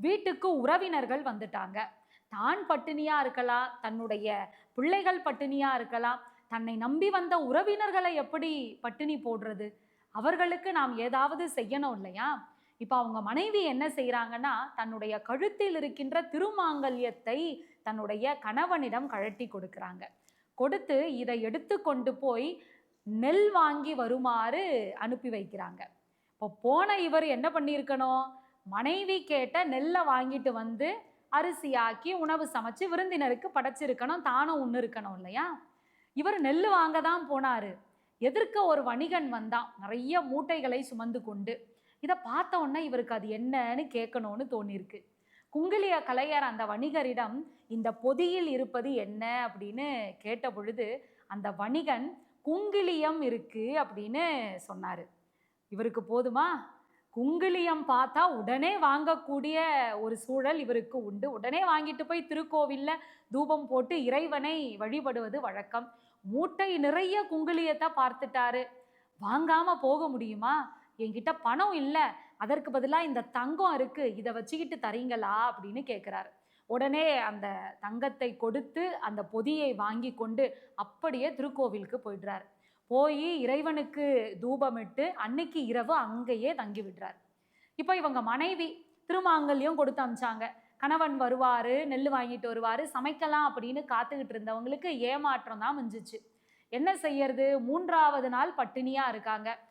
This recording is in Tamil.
வீட்டுக்கு உறவினர்கள் வந்துட்டாங்க. தான் பட்டினியா இருக்கலாம் தன்னுடைய பிள்ளைகள் பட்டினியா இருக்கலாம் தன்னை நம்பி வந்த உறவினர்களை எப்படி பட்டினி போடுறது? அவர்களுக்கு நாம் ஏதாவது செய்யணும் இல்லையா? இப்போ அவங்க மனைவி என்ன செய்கிறாங்கன்னா தன்னுடைய கழுத்தில் இருக்கின்ற திருமாங்கல்யத்தை தன்னுடைய கணவனிடம் கழட்டி கொடுக்குறாங்க. கொடுத்து இதை எடுத்து கொண்டு போய் நெல் வாங்கி வருமாறு அனுப்பி வைக்கிறாங்க. இப்போ போன இவர் என்ன பண்ணியிருக்கணும்? மனைவி கேட்ட நெல்லை வாங்கிட்டு வந்து அரிசியாக்கி உணவு சமைச்சு விருந்தினருக்கு படைச்சிருக்கணும் தானும் ஒன்று இருக்கணும் இல்லையா? இவர் நெல் வாங்க தான் போனாரு. எதிர்க்க ஒரு வணிகன் வந்தான். நிறைய மூட்டைகளை சுமந்து கொண்டு. இதை பார்த்த உடனே இவருக்கு அது என்னன்னு கேட்கணும்னு தோணிருக்கு குங்கிலிய கலையர் அந்த வணிகரிடம் இந்த பொதியில் இருப்பது என்ன? அப்படின்னு கேட்ட பொழுது அந்த வணிகன் குங்கிலியம் இருக்கு அப்படின்னு சொன்னாரு. இவருக்கு போதுமா? குங்கிலியம் பார்த்தா உடனே வாங்கக்கூடிய ஒரு சூழல் இவருக்கு உண்டு. உடனே வாங்கிட்டு போய் திருக்கோவிலில் தூபம் போட்டு இறைவனை வழிபடுவது வழக்கம். மூட்டை நிறைய குங்கிலியத்தை பார்த்துட்டாரு. வாங்காம போக முடியுமா? என்கிட்ட பணம் இல்லை. அதற்கு பதிலாக இந்த தங்கம் இருக்கு. இதை வச்சுக்கிட்டு தரீங்களா? அப்படின்னு கேட்குறாரு உடனே அந்த தங்கத்தை கொடுத்து அந்த பொதியை வாங்கி கொண்டு அப்படியே திருக்கோவிலுக்கு போயிடுறாரு. போய் இறைவனுக்கு தூபமிட்டு அன்னைக்கு இரவு அங்கேயே தங்கி விடுறார். இப்போ இவங்க மனைவி திருமாங்கல்யம் கொடுத்து அமிச்சாங்க. கணவன் வருவாரு நெல் வாங்கிட்டு வருவாரு சமைக்கலாம் அப்படின்னு காத்துக்கிட்டு இருந்தவங்களுக்கு ஏமாற்றம் தான் மிஞ்சிச்சு. என்ன செய்யறது? மூன்றாவது நாள் பட்டினியா இருக்காங்க.